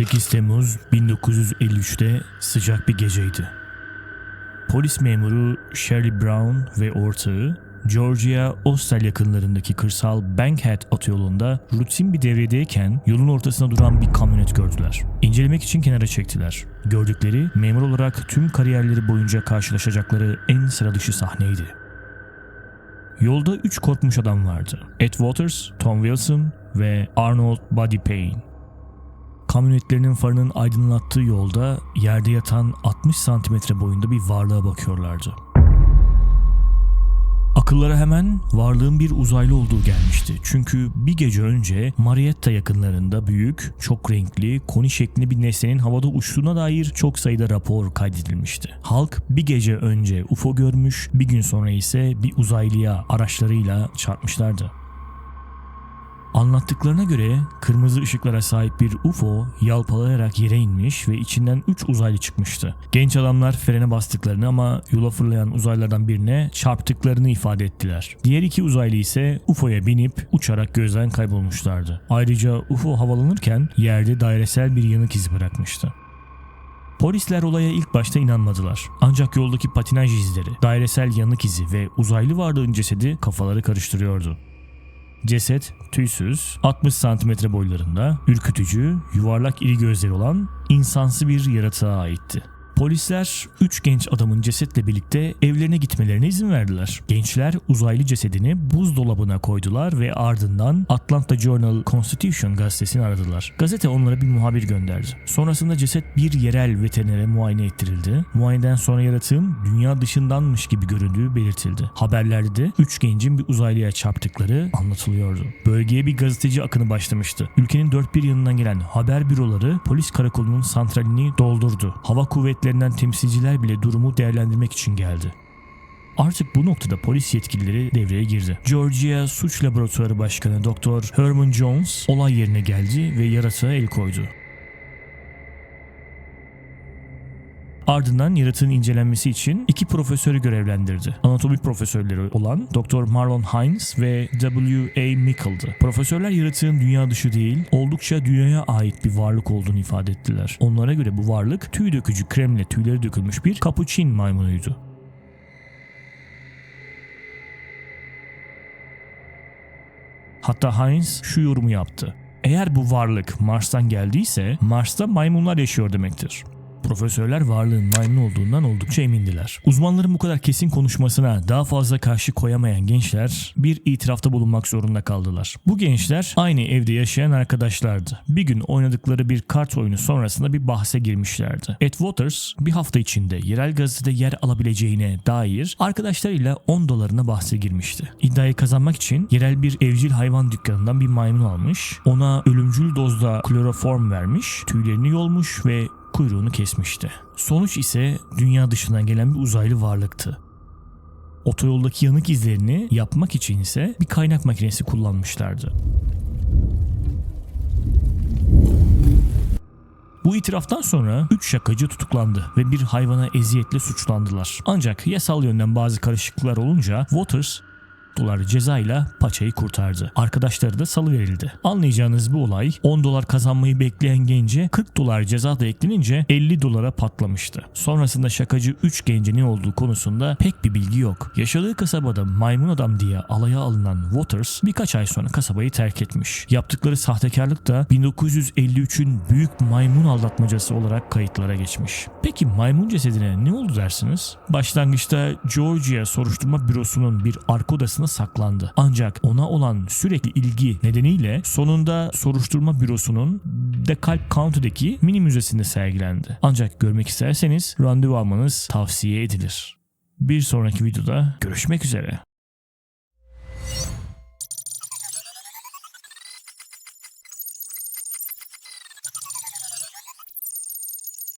8 Temmuz 1953'te sıcak bir geceydi. Polis memuru Shirley Brown ve ortağı Georgia Ostel yakınlarındaki kırsal Bankhead otoyolunda rutin bir devredeyken yolun ortasına duran bir kamyonet gördüler. İncelemek için kenara çektiler. Gördükleri memur olarak tüm kariyerleri boyunca karşılaşacakları en sıra dışı sahneydi. Yolda üç korkmuş adam vardı. Ed Waters, Tom Wilson ve Arnold Buddy Payne. Kamyonetlerinin farının aydınlattığı yolda yerde yatan 60 santimetre boyunda bir varlığa bakıyorlardı. Akıllara hemen varlığın bir uzaylı olduğu gelmişti. Çünkü bir gece önce Marietta yakınlarında büyük, çok renkli, koni şeklinde bir nesnenin havada uçtuğuna dair çok sayıda rapor kaydedilmişti. Halk bir gece önce UFO görmüş, bir gün sonra ise bir uzaylıya araçlarıyla çarpmışlardı. Anlattıklarına göre kırmızı ışıklara sahip bir UFO yalpalayarak yere inmiş ve içinden 3 uzaylı çıkmıştı. Genç adamlar frene bastıklarını ama yola fırlayan uzaylılardan birine çarptıklarını ifade ettiler. Diğer iki uzaylı ise UFO'ya binip uçarak gözden kaybolmuşlardı. Ayrıca UFO havalanırken yerde dairesel bir yanık izi bırakmıştı. Polisler olaya ilk başta inanmadılar. Ancak yoldaki patinaj izleri, dairesel yanık izi ve uzaylı varlığın cesedi kafaları karıştırıyordu. Ceset tüysüz, 60 santimetre boylarında, ürkütücü, yuvarlak iri gözleri olan insansı bir yaratığa aitti. Polisler 3 genç adamın cesetle birlikte evlerine gitmelerine izin verdiler. Gençler uzaylı cesedini buzdolabına koydular ve ardından Atlanta Journal Constitution gazetesini aradılar. Gazete onlara bir muhabir gönderdi. Sonrasında ceset bir yerel veterinere muayene ettirildi. Muayeneden sonra yaratığın dünya dışındanmış gibi göründüğü belirtildi. Haberlerde de 3 gencin bir uzaylıya çarptıkları anlatılıyordu. Bölgeye bir gazeteci akını başlamıştı. Ülkenin dört bir yanından gelen haber büroları polis karakolunun santralini doldurdu. Hava kuvvetlerinden temsilciler bile durumu değerlendirmek için geldi. Artık bu noktada polis yetkilileri devreye girdi. Georgia Suç Laboratuvarı Başkanı Dr. Herman Jones olay yerine geldi ve yaratığa el koydu. Ardından yaratığın incelenmesi için iki profesörü görevlendirdi. Anatomi profesörleri olan Dr. Marlon Hines ve W.A. Mickel'dı. Profesörler yaratığın dünya dışı değil, oldukça dünyaya ait bir varlık olduğunu ifade ettiler. Onlara göre bu varlık tüy dökücü kremle tüyleri dökülmüş bir kapuçin maymunuydu. Hatta Hines şu yorumu yaptı. Eğer bu varlık Mars'tan geldiyse Mars'ta maymunlar yaşıyor demektir. Profesörler varlığın maymun olduğundan oldukça emindiler. Uzmanların bu kadar kesin konuşmasına daha fazla karşı koyamayan gençler bir itirafta bulunmak zorunda kaldılar. Bu gençler aynı evde yaşayan arkadaşlardı. Bir gün oynadıkları bir kart oyunu sonrasında bir bahse girmişlerdi. Ed Waters bir hafta içinde yerel gazetede yer alabileceğine dair arkadaşlarıyla 10 dolarına bahse girmişti. İddiayı kazanmak için yerel bir evcil hayvan dükkanından bir maymun almış, ona ölümcül dozda kloroform vermiş, tüylerini yolmuş ve kuyruğunu kesmişti. Sonuç ise dünya dışından gelen bir uzaylı varlıktı. Otoyoldaki yanık izlerini yapmak için ise bir kaynak makinesi kullanmışlardı. Bu itiraftan sonra 3 şakacı tutuklandı ve bir hayvana eziyetle suçlandılar. Ancak yasal yönden bazı karışıklıklar olunca Waters dolar cezayla paçayı kurtardı. Arkadaşları da salı verildi. Anlayacağınız bu olay 10 dolar kazanmayı bekleyen gence 40 dolar ceza da eklenince 50 dolara patlamıştı. Sonrasında şakacı 3 gence ne olduğu konusunda pek bir bilgi yok. Yaşadığı kasabada maymun adam diye alaya alınan Waters birkaç ay sonra kasabayı terk etmiş. Yaptıkları sahtekarlık da 1953'ün büyük maymun aldatmacası olarak kayıtlara geçmiş. Peki maymun cesedine ne oldu dersiniz? Başlangıçta Georgia soruşturma bürosunun bir arka odasına saklandı. Ancak ona olan sürekli ilgi nedeniyle sonunda soruşturma bürosunun DeKalb County'deki mini müzesinde sergilendi. Ancak görmek isterseniz randevu almanız tavsiye edilir. Bir sonraki videoda görüşmek üzere.